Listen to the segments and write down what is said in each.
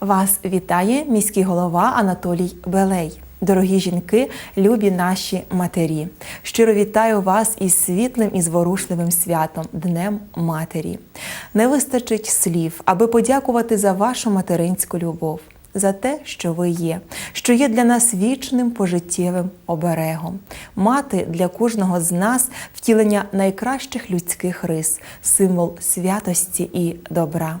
Вас вітає міський голова Анатолій Белей. Дорогі жінки, любі наші матері. Щиро вітаю вас із світлим і зворушливим святом Днем Матері. Не вистачить слів, аби подякувати за вашу материнську любов, за те, що ви є, що є для нас вічним пожиттєвим оберегом. Мати для кожного з нас втілення найкращих людських рис, символ святості і добра.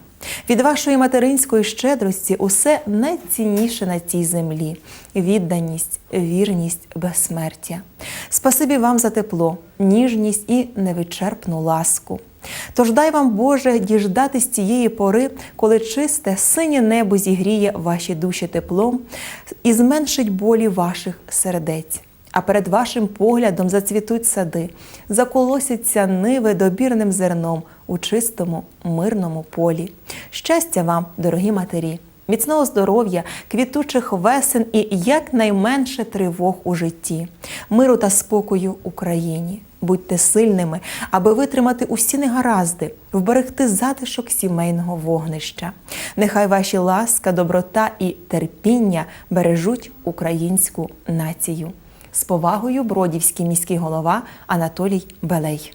Від вашої материнської щедрості усе найцінніше на цій землі відданість, вірність, безсмертя. Спасибі вам за тепло, ніжність і невичерпну ласку. Тож дай вам, Боже, діждатись цієї пори, коли чисте синє небо зігріє ваші душі теплом і зменшить болі ваших сердець. А перед вашим поглядом зацвітуть сади, заколосяться ниви добірним зерном у чистому, мирному полі. Щастя вам, дорогі матері! Міцного здоров'я, квітучих весен і якнайменше тривог у житті, миру та спокою Україні. Будьте сильними, аби витримати усі негаразди, вберегти затишок сімейного вогнища. Нехай ваші ласка, доброта і терпіння бережуть українську націю. З повагою бродівський міський голова Анатолій Белей.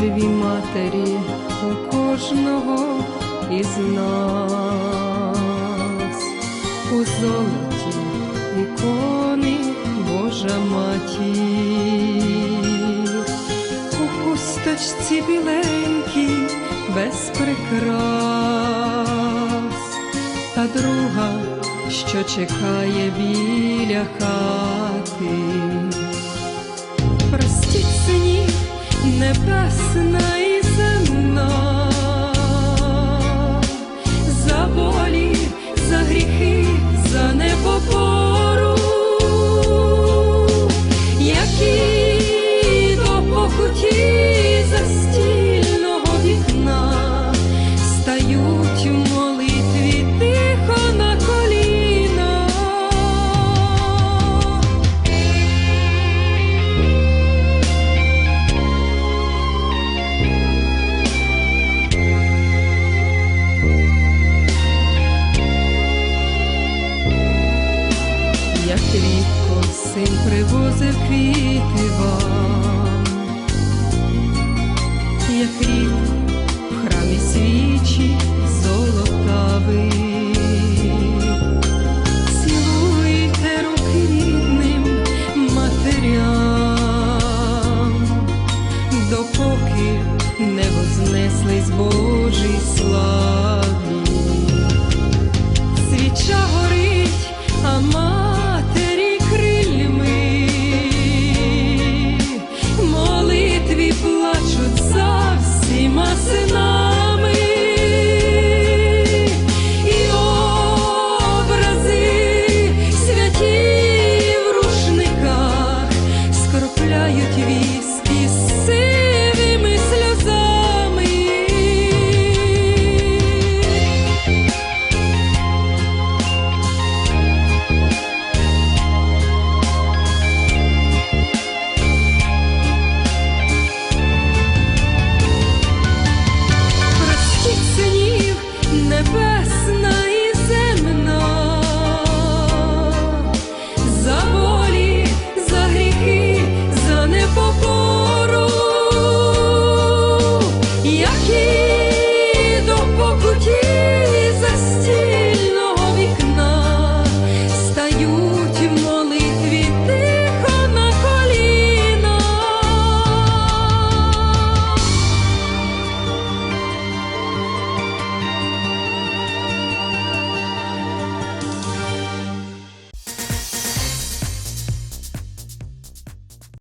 Дві матері у кожного із нас, у золоті ікони Божа матір, у хусточці біленькій без прикрас, та друга, що чекає біля хати. Простіть синів небесна рідко привозив квіти вам,